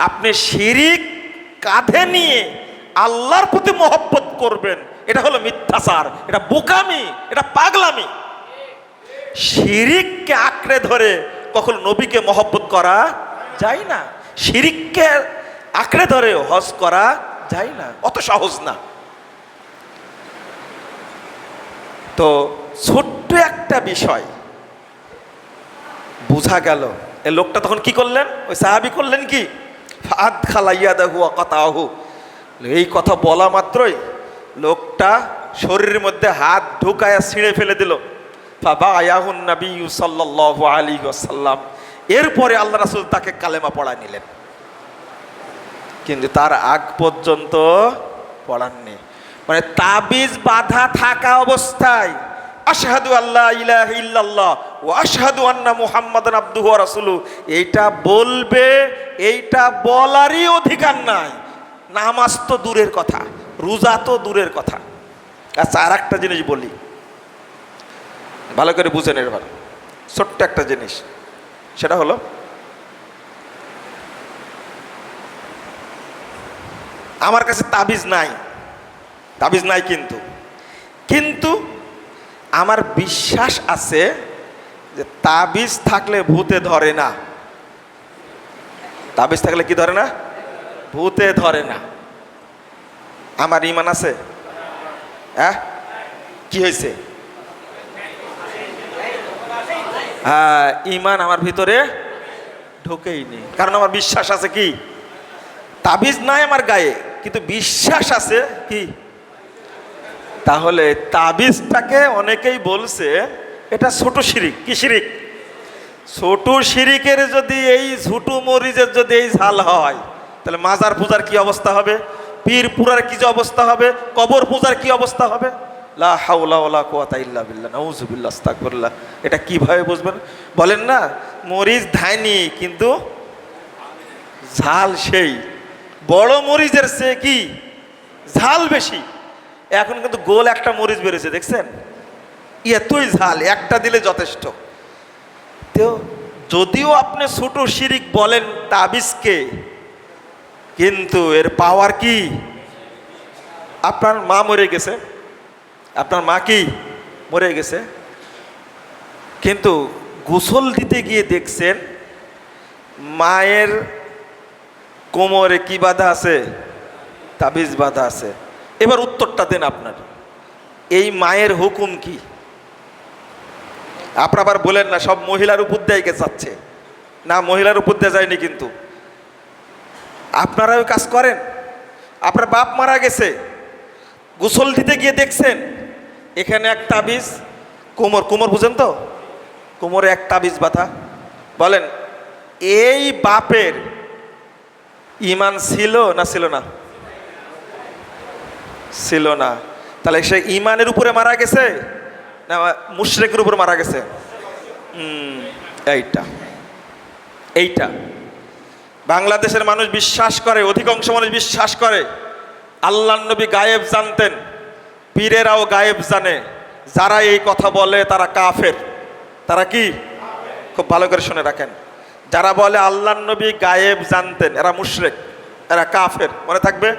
আপনি শিরিক কাঁধে নিয়ে আল্লাহর প্রতি মহব্বত করবেন। এটা হলো মিথ্যাচার, এটা বোকামি, এটা পাগলামি। শিরিককে আঁকড়ে ধরে কখনো নবীকে মহব্বত করা যায় না। শিরিককে আঁকড়ে ধরে হজ করা যায় না। অত সহজ না। তো ছোট্ট একটা বিষয় বোঝা গেল। এ লোকটা তখন কি করলেন? ওই সাহাবি করলেন কি? ফাদ খালাইয়া দেহু কথাহু এই কথা বলা মাত্রই লোকটা শরীরের মধ্যে হাত ঢুকায়া ছিঁড়ে ফেলে দিল। বাবা আয়াহুন নবী সাল্লাল্লাহু আলাইহি ওয়াসাল্লাম। এরপরে আল্লাহ রাসূল তাকে কালেমা পড়া নিলেন। কিন্তু তার আগ পর্যন্ত পড়াননি। মানে তাবিজ বাধা থাকা অবস্থায় আশহাদু আল্লাহ ইলাহা ইল্লাল্লাহ ও আশহাদু আন্না মুহাম্মাদান আবদুহু ওয়া রাসূলু এইটা বলবে, এইটা বলারই অধিকার নাই। নামাজ তো দূরের কথা, রোজা তো দূরের কথা। আচ্ছা আর একটা জিনিস বলি। ভালো করে বুঝেন এবার। ছোট্ট একটা জিনিস, সেটা হলো, আমার কাছে তাবিজ নাই। তাবিজ নাই কিন্তু। কিন্তু আমার বিশ্বাস আছে যে তাবিজ থাকলে ভূতে ধরে না। তাবিজ থাকলে কি ধরে না? ভূতে ধরে না। আমার ইমান আছে? হ্যাঁ? কি হয়েছে? হ্যাঁ ইমান আমার ভিতরে ঢুকেইনি কারণ আমার বিশ্বাস আছে কি? তাবিজ নাই আমার গায়ে, কিন্তু বিশ্বাস আছে কি? তাহলে তাবিজটাকে অনেকেই বলছে, এটা ছোট শিরিক। কি শিরিক? ছোট শিরিকের যদি এই ঝুটু মরিচের যদি এই ঝাল হয়, তাহলে মাজার পূজার কি অবস্থা হবে? পীর পুরার কি অবস্থা হবে? কবর পূজার কি অবস্থা হবে? লা এটা কীভাবে বুঝবেন? বলেন না, মরিচ ধাইনি, কিন্তু ঝাল সেই। বড় মরিচের সে কি? ঝাল বেশি। এখন কিন্তু গোল একটা মরিচ বেড়েছে দেখছেন? এতই ঝাল, একটা দিলে যথেষ্ট। তো যদিও আপনি ছোট শিরিক বলেন তাবিজকে, কিন্তু এর পাওয়ার কি? আপনার মা মরে গেছে। আপনার মা কি? মরে গেছে। কিন্তু গোসল দিতে গিয়ে দেখছেন, মায়ের কোমরে কি বাধা আছে? তাবিজ বাধা আছে। এবার উত্তরটা দেন আপনার। এই মায়ের হুকুম কি? আপনার আবার বলেন না, সব মহিলার উপর দেয় দিয়ে যাচ্ছে। না, মহিলার উপর দিয়ে যায়নি কিন্তু। আপনারা ওই কাজ করেন। আপনার বাপ মারা গেছে। গোসল দিতে গিয়ে দেখছেন, এখানে এক তাবিজ, কোমর কোমর বুঝেন তো? কোমরে এক তাবিজ বাধা। বলেন, এই বাপের ইমান ছিল না ছিল না? ছিল না। তাহলে সে ইমানের উপরে মারা গেছে না মুশরেকের উপর মারা গেছে? এইটা। এইটা। বাংলাদেশের মানুষ বিশ্বাস করে, অধিকাংশ মানুষ বিশ্বাস করে আল্লাহ নবী গায়েব জানতেন, পীরেরাও গায়েব জানে। যারা এই কথা বলে তারা কাফের। তারা কি? খুব ভালো করে শুনে রাখেন। যারা বলে আল্লাহ নবী গায়েব জানতেন, এরা মুশরেক, এরা কাফের, মনে থাকবে?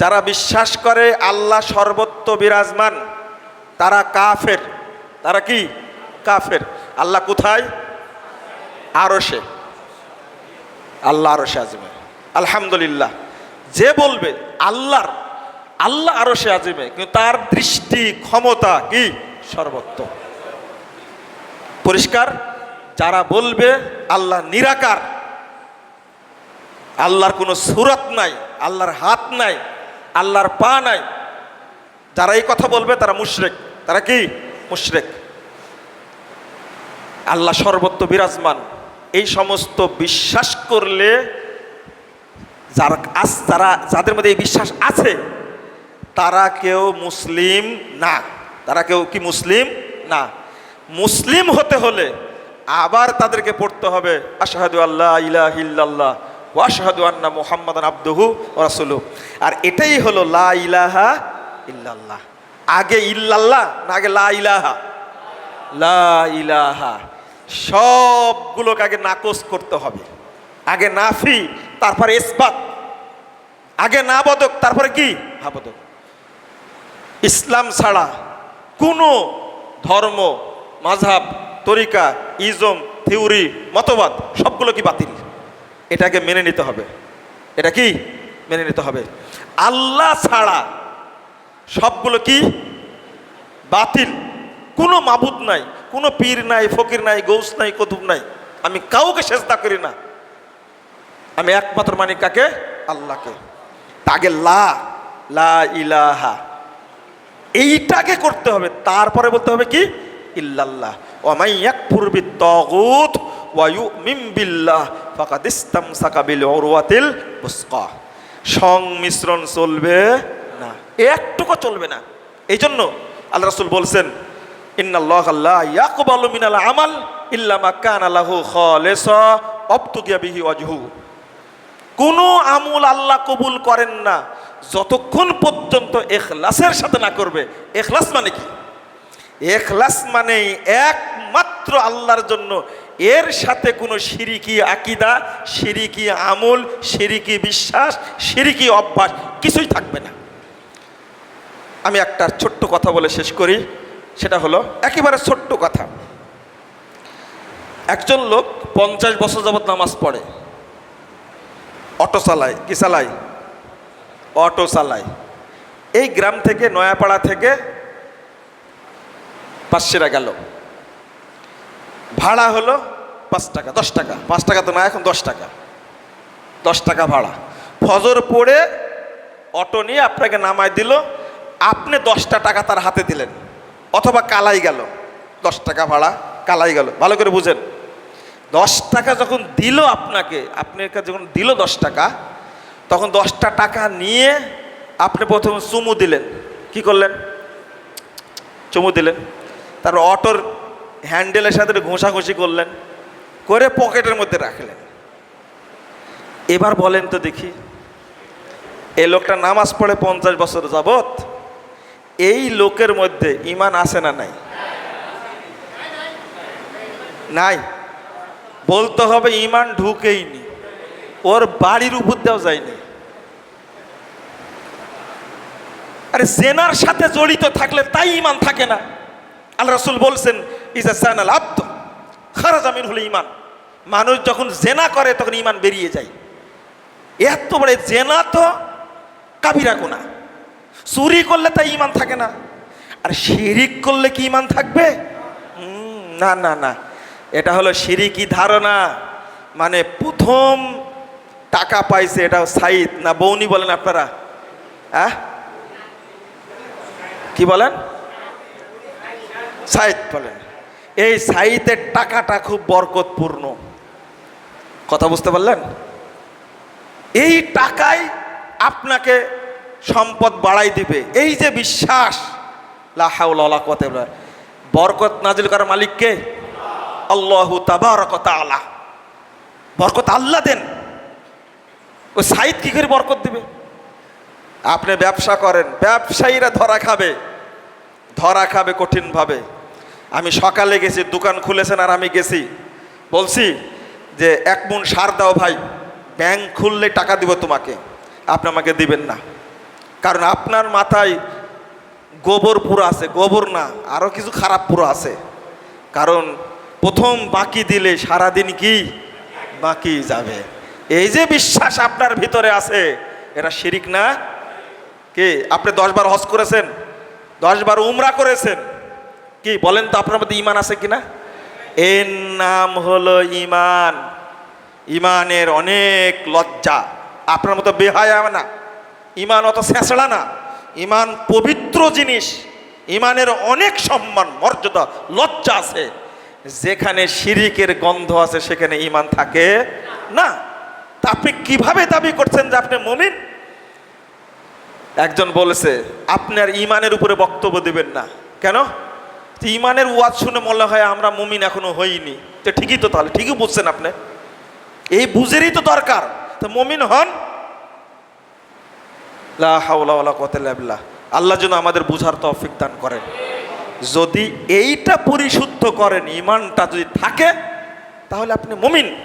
যারা বিশ্বাস করে আল্লাহ সর্বত্র বিরাজমান, তারা কাফের। তারা কি? কাফের। আল্লাহ কোথায়? আরশে। আল্লাহ আরশে আজমে। আলহামদুলিল্লাহ। যে বলবে, আল্লাহর, আল্লাহ আরশে আজমে, কিন্তু তার দৃষ্টি, ক্ষমতা কি? সর্বত্র। পরিষ্কার? যারা বলবে, আল্লাহ নিরাকার, আল্লাহর কোনো সুরত নাই, আল্লাহর হাত নাই আল্লাহর পা নাই। যারা এই কথা বলবে, তারা মুশরেক। তারা কি? মুশরেক। আল্লাহ সর্বত্র বিরাজমান। এই সমস্ত বিশ্বাস করলে যারা আস যারা যাদের মধ্যে এই বিশ্বাস আছে, তারা কেউ মুসলিম না। তারা কেউ কি মুসলিম না। মুসলিম হতে হলে আবার তাদেরকে পড়তে হবে, আশাহাদু আল্লাহ ইলাহ ইল্লাল্লাহ। ওয়াশাহাদু আন্না মুহাম্মাদান আব্দুহু ওয়া রাসূলুহু। আর এটাই হলো লা ইলাহা ইল্লাল্লাহ। আগে ইল্লাল্লাহ, না আগে লা ইলাহা। লা ইলাহা। সবগুলোকে আগে নাকচ করতে হবে। আগে নাফি, তারপরে ইসবাত। আগে না বদক তারপরে কি? হা বদক ইসলাম ছাড়া কোনো ধর্ম মাঝহাব তরিকা, ইজম, থিওরি, মতবাদ সবগুলো কি বাতিল? এটাকে মেনে নিতে হবে। এটা কি? মেনে নিতে হবে। আল্লাহ ছাড়া সবগুলো কি? বাতিল। কোনো মাবুদ নাই, কোনো পীর নাই, ফকির নাই, গৌস নাই কতুব নাই। আমি কাউকে চেষ্টা করি না। আমি একমাত্র মানি কাকে? আল্লাহকে। তাকে লা লা ইলাহা। এইটাকে করতে হবে। তারপরে বলতে হবে কি? ইল্লাল্লাহ। ওয়ামাই ইয়াকফুর বিত্তাগুত ওয়া ইউমিন বিল্লাহ। ফাকাদ ইসতামসাকা বিল উরওয়াতিল বুসকা সংমিশ্রণ চলবে না। একটুকু চলবে না। এই জন্য আল্লাহ রাসূল বলছেন, ইন্নাল্লাহ আল্লাহ ইয়াকবালু মিনাল আমাল ইল্লা মা কানা লাহু খালিসা অবতুগিয়া বিহি ওয়াজহু। কোনো আমল আল্লাহ কবুল করেন না। যতক্ষণ পর্যন্ত এখলাসের সাথে না করবে। এখলাস মানে কি? এখলাস মানে একমাত্র আল্লাহর জন্য এর সাথে কোনো সিরিকি আকিদা, সিরিকি আমল, সিরিকি বিশ্বাস, সিরিকি অভ্যাস কিছুই থাকবে না। আমি একটা ছোট্ট কথা বলে শেষ করি, সেটা হলো একেবারে ছোট্ট কথা। একজন লোক পঞ্চাশ বছর যাবৎ নামাজ পড়ে। অটো চালায়, কি চালায়? অটো চালায়। এই গ্রাম থেকে নয়াপাড়া থেকে পাঁচশিরা গেল। ভাড়া হলো পাঁচ টাকা, দশ টাকা। পাঁচ টাকা তো না, এখন দশ টাকা। দশ টাকা ভাড়া। ফজর পড়ে অটো নিয়ে আপনাকে নামায় দিল, আপনি দশটা টাকা তার হাতে দিলেন, অথবা কালাই গেল। দশ টাকা ভাড়া, কালাই গেল। ভালো করে বুঝেন। দশ টাকা যখন দিল আপনাকে, আপনার কাছে যখন দিল দশ টাকা, তখন দশটা টাকা নিয়ে আপনি প্রথমে চুমু দিলেন। কি করলেন? চুমু দিলেন। তারপর অটোর হ্যান্ডেলের সাথে ঘষাঘষি করলেন, করে পকেটের মধ্যে রাখলেন। এবার বলেন তো দেখি এই লোকটা নামাজ পড়ে পঞ্চাশ বছর যাবত এই লোকের মধ্যে ইমান আছে না নাই? নাই। বলতে হবে ইমান ঢুকেইনি, ওর বাড়ির উপর দেওয়া যায়নি। আরে জেনার সাথে জড়িত থাকলে তাই ইমান থাকে না। আল্লাহ রসুল বলছেন ইজা সানাল আব্দ খারাজামিন হলো ইমান মানুষ যখন জেনা করে, তখন ইমান বেরিয়ে যায়। এত বড় জেনা তো কাবিরা গোনা চুরি করলে তাই ইমান থাকে না। আর শিরিক করলে কি ইমান থাকবে? না না না। এটা হলো শিরিকি ধারণা। মানে প্রথম টাকা পাইছে এটা সাইদ, না বৌনি বলেন আপনারা? হ্যাঁ? কি বলেন? সাইদ বলেন। এই সাইদের টাকাটা খুব বরকতপূর্ণ। কথা বুঝতে পারলেন? এই টাকায় আপনাকে সম্পদ বাড়াই দিবে। এই যে বিশ্বাস লাহাউলা কত বরকত নাজিল করার মালিককে আল্লাহু তাবারক তাআলা। বরকত আল্লাহ দেন। ও সাইদ কি করে বরকত দিবে? আপনি ব্যবসা করেন, ব্যবসায়ীরা ধরা খাবে। ধরা খাবে কঠিনভাবে। আমি সকালে গেছি, দোকান খুলেছেন আর আমি গেছি। বলছি যে এক মন সার দাও ভাই, ব্যাংক খুললে টাকা দিব তোমাকে, আপনি আমাকে দিবেন না। কারণ আপনার মাথায় গোবর পুরো আছে, গোবর না আরও কিছু খারাপ পুরো আছে। কারণ প্রথম বাকি দিলে সারাদিন কি? বাকি যাবে। এই যে বিশ্বাস আপনার ভিতরে আছে এটা শিরিক না? কে? আপনি দশ বার হজ করেছেন? দশ বার উমরা করেছেন? কি বলেন তো আপনার মধ্যে ইমান আছে কিনা? এর নাম হলো ইমান ইমানের অনেক লজ্জা। আপনার মতো বেহায়া না। ইমান অত শেষড়া না। ইমান পবিত্র জিনিস। ইমানের অনেক সম্মান, মর্যাদা, লজ্জা আছে। যেখানে শিরিকের গন্ধ আছে, সেখানে ইমান থাকে না। তা আপনি কীভাবে দাবি করছেন যে আপনি মমিন? একজন বলেছে, আপনার ইমানের উপরে বক্তব্য দেবেন না। কেন? তো ইমানের ওয়াজ শুনে মনে হয় আমরা মমিন এখনও হইনি। তো ঠিকই তো তাহলে, ঠিকই বুঝছেন আপনি? এই বুঝেরই তো দরকার। তো মমিন হন। আল্লাহ যেন আমাদের বুঝার তৌফিক দান করেন। যদি এইটা পরিশুদ্ধ করেন, ইমানটা যদি থাকে, তাহলে আপনি মুমিন।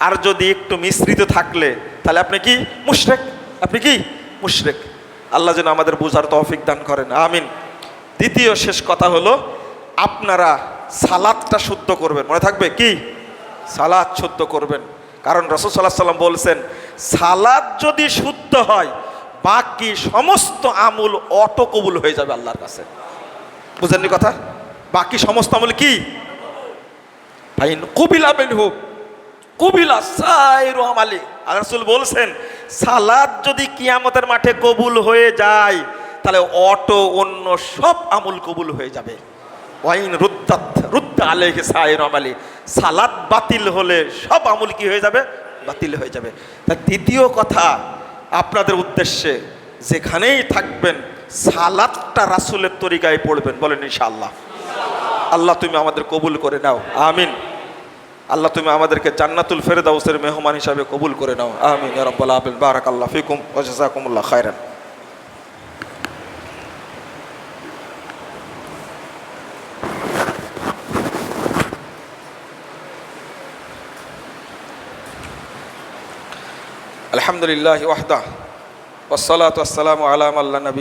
আর যদি একটু মিশ্রিত থাকলে, তাহলে আপনি কি? মুশরেক। আপনি কি? মুশরেক। আল্লাহ যেন আমাদের বোঝার তৌফিক দান করেন। আমিন। দ্বিতীয় শেষ কথা হলো আপনারা সালাদটা শুদ্ধ করবেন। মনে থাকবে কি? সালাদ শুদ্ধ করবেন। কারণ রসুল সাল্লাহ সাল্লাম বলছেন, সালাদ যদি শুদ্ধ হয়, বাকি সমস্ত আমুল অটো কবুল হয়ে যাবে আল্লাহর কাছে। বুঝেননি কথা? বাকি সমস্ত আমল কি? ফাইন কবিলা বেন হোক কবিলা সাইরু আমালি। আর রাসূল বলছেন, সালাদ যদি কিয়ামতের মাঠে কবুল হয়ে যায়, তাহলে অটো অন্য সব আমল কবুল হয়ে যাবে। ওয়াইন রুদ্দাত, রুদ্দা আলাইহি সাইরু আমালি। সালাদ বাতিল হলে সব আমল কি হয়ে যাবে? বাতিল হয়ে যাবে। তা দ্বিতীয় কথা, আপনাদের উদ্দেশ্যে যেখানেই থাকবেন, সালাদটা রাসূলের তরিকায় পড়বেন। বলেন ইনশাআল্লাহ। আল্লাহ তুমি আমাদের কবুল করে নাও। আমিন। আল্লাহ তুমি আমাদেরকে জান্নাতুল ফেরদাউসের মেহমান হিসাবে কবুল করে নাও। আমিন। আলামিন। বারাকাল্লাহ ফিকুম ওয়া জাযাকুমুল্লাহ الحمد لله وحده والصلاة والسلام على من لا نبي